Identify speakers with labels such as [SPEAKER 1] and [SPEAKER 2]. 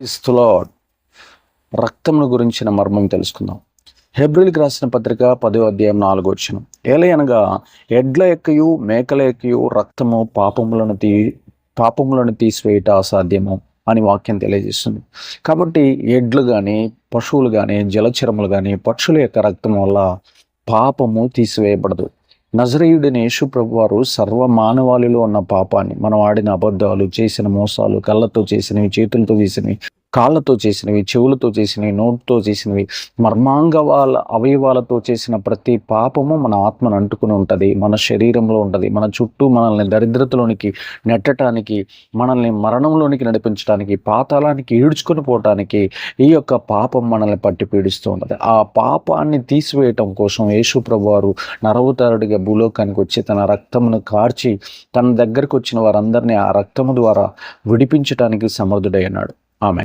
[SPEAKER 1] క్రీస్తులో రక్తమును గురించిన మర్మం తెలుసుకుందాం. హెబ్రిల్కి రాసిన పత్రిక పదో అధ్యాయం నాలుగో వచ్చిన ఏలయనగా ఎడ్ల ఎక్కయు మేకల ఎక్కయు రక్తము పాపములను తీ పాపములను తీసివేయట అసాధ్యము అని వాక్యం తెలియజేస్తుంది. కాబట్టి ఎడ్లు కానీ పశువులు కానీ జలచరములు కానీ పక్షుల యొక్క రక్తం వల్ల పాపము తీసివేయబడదు. నజరేయుడిని యేసు ప్రభువారు సర్వ మానవాళిలో ఉన్న పాపాన్ని మనం ఆడిన అబద్ధాలు చేసిన మోసాలు కళ్ళతో చేసినవి చేతులతో చేసినవి కాళ్ళతో చేసినవి చెవులతో చేసినవి నోటితో చేసినవి మర్మాంగవాల అవయవాలతో చేసిన ప్రతి పాపము మన ఆత్మను అంటుకుని ఉంటుంది. మన శరీరంలో ఉంటుంది. మన చుట్టూ మనల్ని దరిద్రతలోనికి నెట్టడానికి మనల్ని మరణంలోనికి నడిపించడానికి పాతాళానికి ఈడ్చుకొని పోవటానికి ఈ యొక్క పాపం మనల్ని పట్టి పీడిస్తూ ఉంటుంది. ఆ పాపాన్ని తీసివేయటం కోసం యేసు ప్రభువారు నరవతారుడిగా భూలోకానికి వచ్చి తన రక్తమును కార్చి తన దగ్గరకు వచ్చిన వారందరినీ ఆ రక్తము ద్వారా విడిపించడానికి సమర్థుడైనాడు